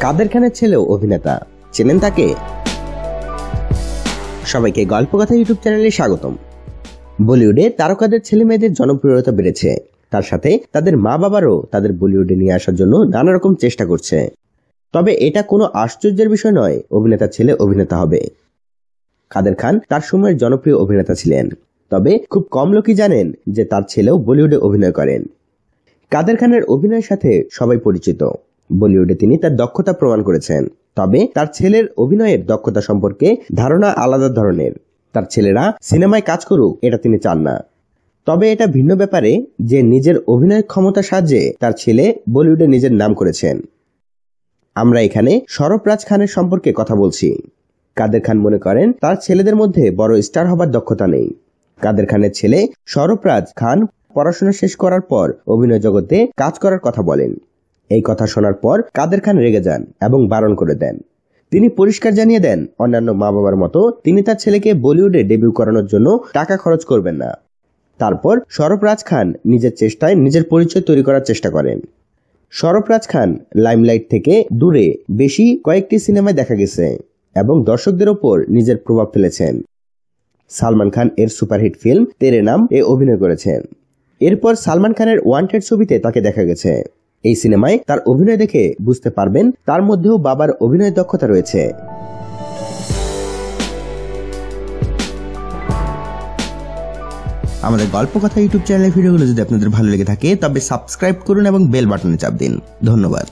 কাদের খানের ছেলেও অভিনেতা। চেনেন তাকে? সবাইকে গল্প কথা ইউটিউব চ্যানেলে স্বাগতম। বলিউডে তারকাদের ছেলে মেয়েদের জনপ্রিয়তা বেড়েছে। তার সাথে তাদের মা বাবারও তাদের বলিউডে নিয়ে আসার জন্য নানা রকম চেষ্টা করছে। তবে এটা কোনো আশ্চর্যের বিষয় নয় অভিনেতা ছেলে অভিনেতা হবে। কাদের খান তার সময়ের জনপ্রিয় অভিনেতা ছিলেন। তবে খুব কম লোকই জানেন যে তার ছেলেও বলিউডে অভিনয় করেন। কাদের খানের অভিনয়ের সাথে সবাই পরিচিত। বলিউডে তিনি তার দক্ষতা প্রমাণ করেছেন। তবে তার ছেলের অভিনয়ের দক্ষতা সম্পর্কে ধারণা আলাদা ধরনের। তার ছেলেরা সিনেমায় কাজ করুক, এটা তিনি চান না। তবে এটা ভিন্ন ব্যাপারে যে নিজের অভিনয় ক্ষমতা সাহায্যে তার ছেলে বলিউডে নিজের নাম করেছেন। আমরা এখানে সরফরাজ খানের সম্পর্কে কথা বলছি। কাদের খান মনে করেন, তার ছেলেদের মধ্যে বড় স্টার হবার দক্ষতা নেই। কাদের খানের ছেলে সরফরাজ খান পড়াশোনা শেষ করার পর অভিনয় জগতে কাজ করার কথা বলেন। এই কথা শোনার পর কাদের খান রেগে যান এবং বারণ করে দেন। তিনি পরিষ্কার জানিয়ে দেন, অন্যান্য মা বাবার মতো তিনি তার ছেলেকে বলিউডে ডেবিউ করানোর জন্য টাকা খরচ করবেন না। তারপর সরফরাজ খান নিজের চেষ্টায় নিজের পরিচয় তৈরি করার চেষ্টা করেন। সরফরাজ খান লাইমলাইট থেকে দূরে বেশি কয়েকটি সিনেমায় দেখা গেছে এবং দর্শকদের ওপর নিজের প্রভাব ফেলেছেন। সালমান খান এর সুপারহিট ফিল্ম তেরে নাম এ অভিনয় করেছেন। এরপর সালমান খানের ওয়ান্টেড ছবিতে তাকে দেখা গেছে। এই সিনেমায় তার অভিনয় দেখে বুঝতে পারবেন তার মধ্যেও বাবার অভিনয় দক্ষতা রয়েছে। আমাদের গল্প কথা ইউটিউব চ্যানেলের ভিডিওগুলো যদি আপনাদের ভালো লেগে থাকে, তবে সাবস্ক্রাইব করুন এবং বেল বাটনে চাপ দিন। ধন্যবাদ।